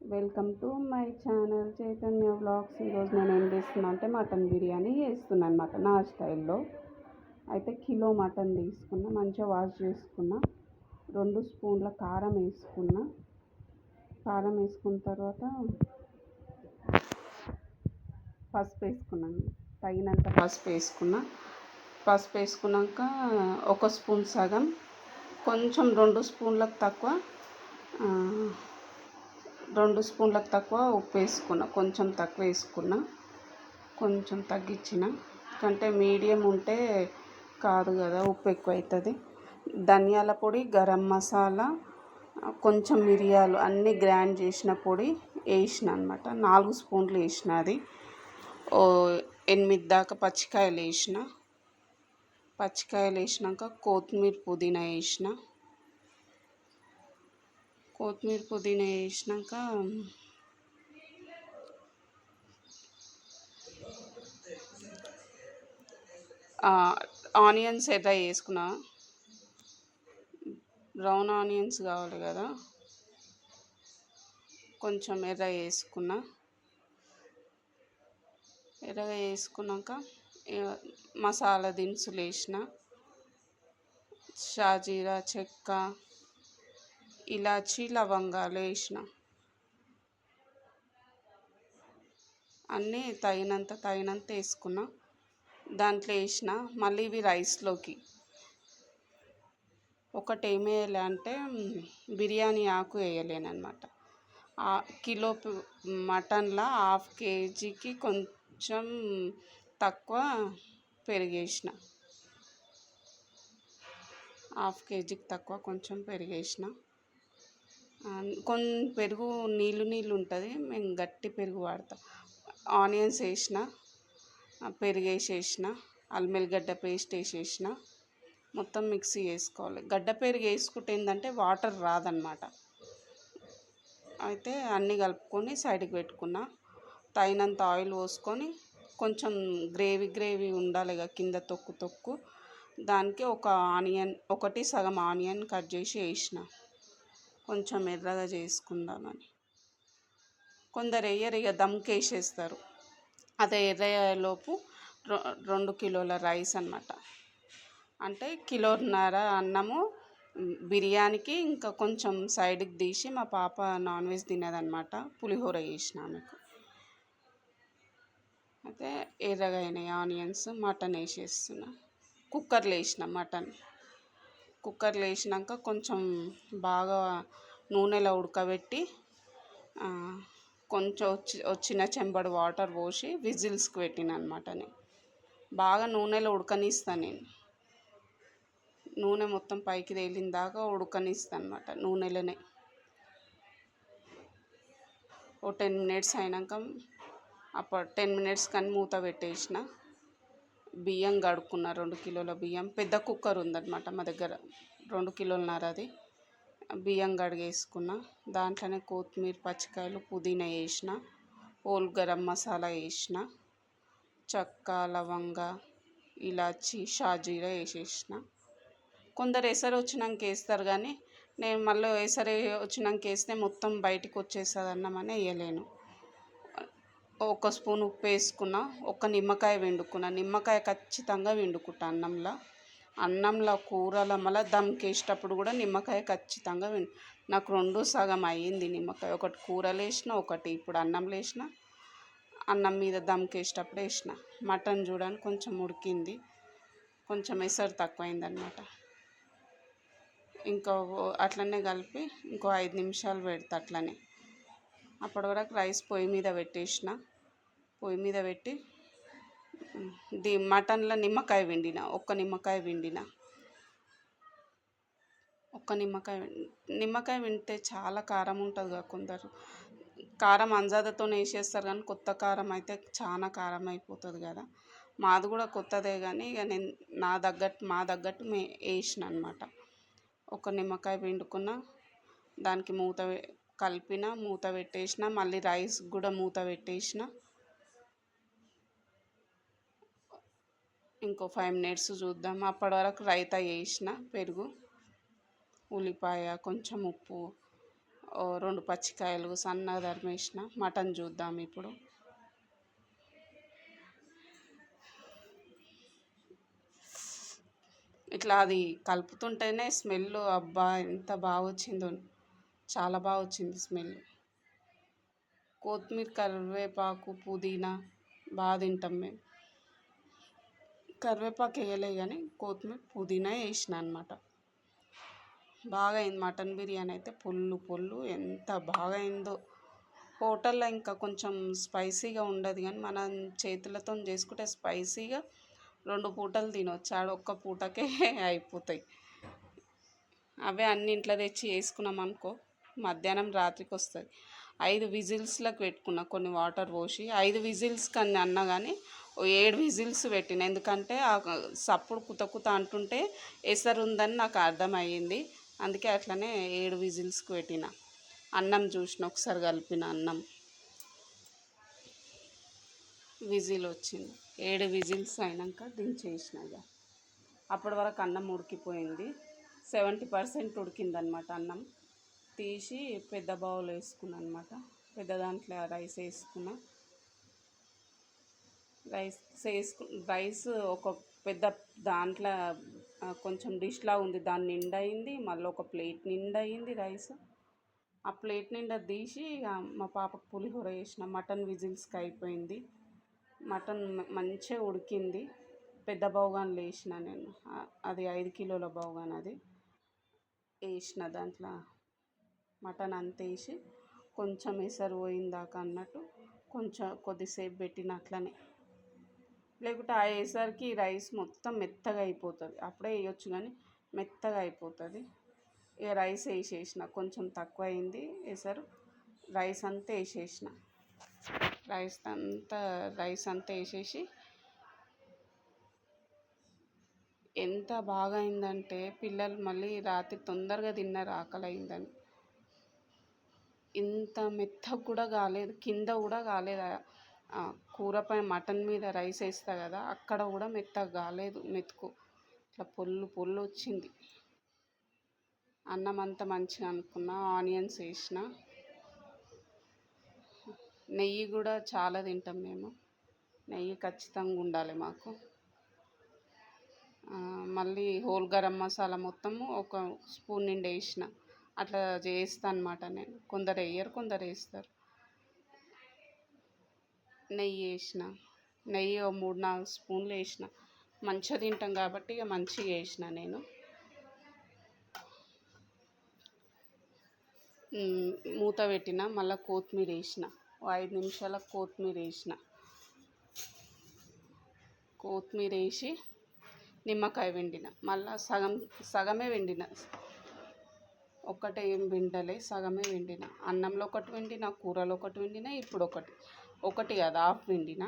Welcome to my channel Chaitanya vlogs. ఈరోజు నేను ఏం చేస్తున్నా అంటే మటన్ బిర్యానీ చేస్తున్నాను అనమాట నా స్టైల్లో. అయితే కిలో మటన్ తీసుకున్నా మంచిగా వాష్ చేసుకున్నా. రెండు స్పూన్ల కారం వేసుకున్నా. కారం వేసుకున్న తర్వాత పసుపు వేసుకున్నాను తగినంత పసుపు వేసుకున్నా. పసుపు వేసుకున్నాక ఒక స్పూన్ సగం కొంచెం రెండు స్పూన్లకు తక్కువ రెండు స్పూన్లకు తక్కువ ఉప్పు వేసుకున్న కొంచెం తక్కువ వేసుకున్న కొంచెం తగ్గించిన. కంటే మీడియం ఉంటే కాదు కదా ఉప్పు ఎక్కువ అవుతుంది ధనియాల పొడి గరం మసాలా కొంచెం మిరియాలు అన్నీ గ్రైండ్ చేసిన పొడి వేసిన అనమాట నాలుగు స్పూన్లు వేసిన అది. ఓ ఎనిమిది దాకా పచ్చికాయలు వేసిన. పచ్చికాయలు వేసినాక కొత్తిమీర పుదీనా వేసిన. కొత్తిమీర పుదీనా వేసినాక ఆనియన్స్ ఎర్ర వేసుకున్నా బ్రౌన్ ఆనియన్స్ కావాలి కదా. కొంచెం ఎర్ర వేసుకున్నా ఎర్రగా వేసుకున్నాక మసాలా దినుసులు వేసిన. షాజీరా చెక్క ఇలాచి లవంగాలు వేసిన. అన్నీ తగినంత తగినంత వేసుకున్నా. దాంట్లో వేసిన మళ్ళీ ఇవి రైస్లోకి. ఒకటి ఏమి వేయాలి అంటే బిర్యానీ ఆకు వేయలేనమాట కిలో మటన్లో హాఫ్ కేజీకి కొంచెం తక్కువ పెరిగేసిన. హాఫ్ కేజీకి తక్కువ కొంచెం పెరిగేసిన. కొన్ని పెరుగు నీళ్ళు నీళ్ళు ఉంటుంది మేము గట్టి పెరుగు వాడతాం. ఆనియన్స్ వేసిన పెరుగు వేసేసిన అల్లం వెల్లిగడ్డ పేస్ట్ వేసేసిన మొత్తం మిక్సీ వేసుకోవాలి గడ్డ పెరుగు వేసుకుంటే ఏంటంటే వాటర్ రాదనమాట అయితే అన్నీ కలుపుకొని సైడ్కి పెట్టుకున్న తగినంత ఆయిల్ పోసుకొని కొంచెం గ్రేవీ గ్రేవీ ఉండాలి కింద తొక్కు తొక్కు దానికి ఒక ఆనియన్ ఒకటి సగం ఆనియన్ కట్ చేసి వేసిన. కొంచెం ఎర్రగా చేసుకుందామని. కొందరు వేయరు ఇక దమ్కి వేసేస్తారు అదే ఎర్రయ్యేలోపు రెండు కిలోల రైస్ అనమాట అంటే కిలోన్నర అన్నము బిర్యానీకి ఇంకా కొంచెం సైడ్కి తీసి మా పాప నాన్ వెజ్ తినేదనమాట పులిహోర చేసిన ఆమెకు. అయితే ఎర్రగా అయినాయి ఆనియన్స్ మటన్ వేసేస్తున్నా. కుక్కర్లో వేసిన మటన్. కుక్కర్లో వేసినాక కొంచెం బాగా నూనెలో ఉడకబెట్టి కొంచెం వచ్చి వచ్చిన చెంబడు వాటర్ పోసి విజిల్స్కి పెట్టిన అనమాట నేను. బాగా నూనెలో ఉడకనిస్తాను నేను. నూనె మొత్తం పైకి తేలిన దాకా ఉడకనిస్తాను అనమాట నూనెలోనే. ఓ టెన్ మినిట్స్ అయినాక అప్పుడు టెన్ మినిట్స్ కానీ మూత పెట్టేసిన. బియ్యం కడుక్కున్న రెండు కిలోల బియ్యం. పెద్ద కుక్కర్ ఉందన్నమాట మా దగ్గర రెండు కిలోలన్నర అది. బియ్యం కడిగేసుకున్న దాంట్లోనే కొత్తిమీర పచ్చికాయలు పుదీనా వేసిన హోల్ గరం మసాలా వేసిన చక్క లవంగ ఇలాచి షాజీరా వేసేసిన. కొందరు ఎసరు వచ్చినాక వేస్తారు కానీ నేను మళ్ళీ ఎసరు వచ్చినాక వేస్తే మొత్తం బయటికి వచ్చేస్తుంది అన్నమని వేయలేను. ఒక స్పూన్ ఉప్పు వేసుకున్న ఒక నిమ్మకాయ వండుకున్న నిమ్మకాయ ఖచ్చితంగా వండుకుంటా అన్నంలో. అన్నంలో కూరల మళ్ళీ దమ్కి వేసేటప్పుడు కూడా నిమ్మకాయ ఖచ్చితంగా నాకు రెండు సగం అయ్యింది నిమ్మకాయ. ఒకటి కూరలు వేసిన ఒకటి ఇప్పుడు అన్నంలో వేసిన. అన్నం మీద దమ్కి వేసేటప్పుడు వేసిన. మటన్ చూడండి కొంచెం ఉడికింది. కొంచెం ఎసరు తక్కువైందనమాట ఇంకో అట్లనే కలిపి ఇంకో ఐదు నిమిషాలు పెడతా అట్లనే. అప్పటి వరకు రైస్ పొయ్యి మీద పెట్టేసిన. పొయ్యి మీద పెట్టి ది మటన్లో నిమ్మకాయ పిండిన ఒక్క నిమ్మకాయ పిండిన. ఒక్క నిమ్మకాయ నిమ్మకాయ వింటే చాలా కారం ఉంటుంది కదా కొందరు. కారం అంజాదతో వేసేస్తారు కానీ కొత్త కారం అయితే చాలా కారం అయిపోతుంది కదా. మాది కూడా కొత్తదే కానీ ఇక నేను నా తగ్గట్టు మా తగ్గట్టు మే వేసిన అనమాట ఒక నిమ్మకాయ పిండుకున్న దానికి మూత కలిపిన మూత పెట్టేసిన మళ్ళీ రైస్ కూడా మూత పెట్టేసిన ఇంకో ఫైవ్ మినిట్స్ చూద్దాం. అప్పటి వరకు రైతా వేసిన పెరుగు ఉల్లిపాయ కొంచెం ఉప్పు రెండు పచ్చికాయలు సన్నగా తరిమేసిన మటన్ చూద్దాం ఇప్పుడు. ఇట్లా అది కలుపుతుంటేనే స్మెల్ అబ్బా ఎంత బాగా వచ్చిందో. చాలా బాగా వచ్చింది స్మెల్. కొత్తిమీర కరివేపాకు పుదీనా బాగా తింటాం మేము. కరివేపాకు వేయలే కానీ కొత్తిమీర పుదీనా వేసిన అనమాట బాగా అయింది మటన్ బిర్యానీ అయితే పొల్లు పొల్లు ఎంత బాగా అయిందో హోటల్లో ఇంకా కొంచెం స్పైసీగా ఉండదు కానీ మనం చేతులతో చేసుకుంటే స్పైసీగా రెండు పూటలు తినవచ్చు ఆడ ఒక్క పూటకే అయిపోతాయి. అవే అన్ని ఇంట్లో తెచ్చి వేసుకున్నాం అనుకో మధ్యాహ్నం రాత్రికి వస్తుంది. ఐదు విజిల్స్లకు పెట్టుకున్న కొన్ని వాటర్ పోసి ఐదు విజిల్స్ కన్నా అన్నా కానీ ఏడు విజిల్స్ పెట్టిన. ఎందుకంటే ఆ సప్పుడు కుత కుత అంటుంటే ఎసరు ఉందని నాకు అర్థమయ్యింది. అందుకే అట్లనే ఏడు విజిల్స్కి పెట్టిన. అన్నం చూసిన ఒకసారి కలిపిన అన్నం. విజిల్ వచ్చింది. ఏడు విజిల్స్ అయినాక దించేసిన ఇక అప్పటి వరకు అన్నం ఉడికిపోయింది. సెవెంటీ పర్సెంట్ ఉడికిందనమాట అన్నం. తీసి పెద్ద బౌల్ వేసుకున్నాను అనమాట పెద్ద దాంట్లో రైస్ వేసుకున్నా. రైస్ వేసుకు రైస్ ఒక పెద్ద దాంట్లో కొంచెం డిష్లా ఉంది. దాని నిండా అయింది. మళ్ళీ ఒక ప్లేట్ నిండా అయింది రైస్ ఆ ప్లేట్ నిండా తీసి ఇక మా పాపకు పులిహోర వేసిన మటన్ విజిల్స్కి అయిపోయింది. మటన్ మంచిగా ఉడికింది. పెద్ద బౌగాన్లో వేసిన నేను. అది ఐదు కిలోల బౌగాన్ అది. వేసిన దాంట్లో మటన్ అంతేసి కొంచెం ఎసరు పోయిందాక అన్నట్టు కొంచెం కొద్దిసేపు పెట్టిన అట్లనే. లేకుంటే ఆ వేసరికి రైస్ మొత్తం మెత్తగా అయిపోతుంది. అప్పుడే వేయొచ్చు కానీ మెత్తగా అయిపోతుంది. ఇక రైస్ వేసేసిన కొంచెం తక్కువ అయింది ఎసరు. రైస్ అంతా వేసేసిన. రైస్ అంతా రైస్ అంతా వేసేసి ఎంత బాగా అయిందంటే పిల్లలు మళ్ళీ రాత్రి తొందరగా తిన్నారు ఆకలి అయిందని. ఇంత మెత్తగా కూడా కాలేదు కింద కూడా కాలేదు. కూరపై మటన్ మీద రైస్ వేస్తా కదా అక్కడ కూడా మెత్తగా కాలేదు మెతుకు. ఇట్లా పొల్లు పొల్లు వచ్చింది. అన్నం అంతా మంచిగా అనుకున్నా ఆనియన్స్ వేసిన. నెయ్యి కూడా చాలా తింటాం మేము. నెయ్యి ఖచ్చితంగా ఉండాలి మాకు. మళ్ళీ హోల్ గరం మసాలా మొత్తము ఒక స్పూన్ నిండా వేసిన. అట్లా చేస్తా అనమాట నేను. కొందరు వేయరు కొందరు వేస్తారు నెయ్యి వేసిన నెయ్యి ఓ మూడు నాలుగు స్పూన్లు వేసిన. మంచిగా తింటాం కాబట్టి ఇక మంచిగా వేసిన నేను. మూత పెట్టిన మళ్ళీ కొత్తిమీర వేసిన. ఐదు నిమిషాలకు కొత్తిమీర వేసిన. కొత్తిమీర వేసి నిమ్మకాయ వెండిన మళ్ళీ సగం సగమే వెండిన ఒక్కటే ఏం వెండలే సగమే వెండిన. అన్నంలో ఒకటి వెండిన కూరలో ఒకటి వెండిన ఇప్పుడు ఒకటి. ఒకటి కదా హాఫ్ వెండిన.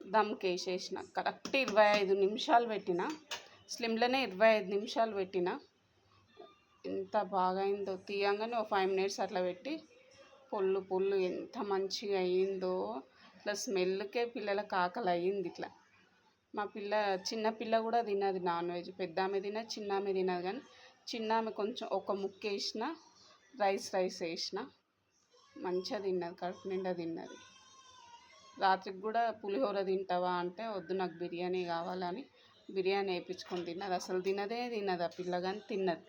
దమ్కి వేసేసిన కరెక్ట్ ఇరవై ఐదు నిమిషాలు పెట్టిన. స్లిమ్లోనే ఇరవై ఐదు నిమిషాలు పెట్టిన. ఎంత బాగా అయిందో తీయంగానే ఒక ఫైవ్ మినిట్స్ అట్లా పెట్టి పొల్లు పొల్లు ఎంత మంచిగా అయిందో ఇట్లా స్మెల్కే పిల్లలకు ఆకలి అయ్యింది ఇట్లా. మా పిల్ల చిన్న పిల్ల కూడా తినదు నాన్ వెజ్. పెద్ద ఆమె తినదు చిన్న ఆమె తినదు కానీ చిన్న ఆమె కొంచెం ఒక ముక్క వేసిన రైస్ రైస్ వేసిన మంచిగా తిన్నది కడుపు నిండా తిన్నది. రాత్రికి కూడా పులిహోర తింటావా అంటే వద్దు నాకు బిర్యానీ కావాలని బిర్యానీ వేయించుకొని తిన్నది. అసలు తినదే తినదు ఆ పిల్ల కానీ తిన్నది.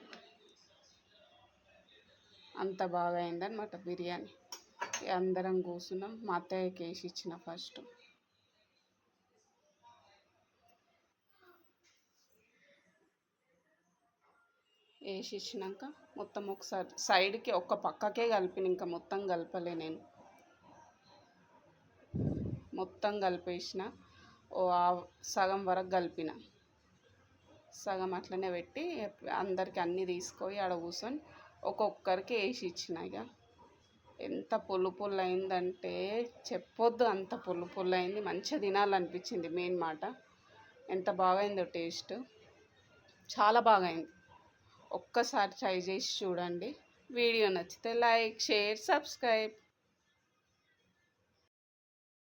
అంత బాగా అయిందనమాట బిర్యానీ. అందరం కూర్చున్నాం మా అత్తయ్యకి వేసి ఇచ్చిన ఫస్ట్. వేసి ఇచ్చినాక మొత్తం ఒకసారి సైడ్కి ఒక్క పక్కకే కలిపిన ఇంకా మొత్తం కలపలే నేను. మొత్తం కలిపేసిన. ఓ ఆ- సగం వరకు కలిపిన. సగం అట్లనే పెట్టి అందరికి అన్నీ తీసుకొని ఆడ కూర్చొని ఒక్కొక్కరికి వేసి ఇచ్చిన ఇక. ఎంత పొల్లు పుల్లు అయిందంటే చెప్పొద్దు అంత పొల్లు పుల్లు అయింది మంచిగా తినాలనిపించింది మెయిన్ మాట. ఎంత బాగైందో టేస్ట్. చాలా బాగా అయింది ఒక్కసారి ట్రై చేసి చూడండి. వీడియో నచ్చితే లైక్ షేర్ సబ్స్క్రైబ్.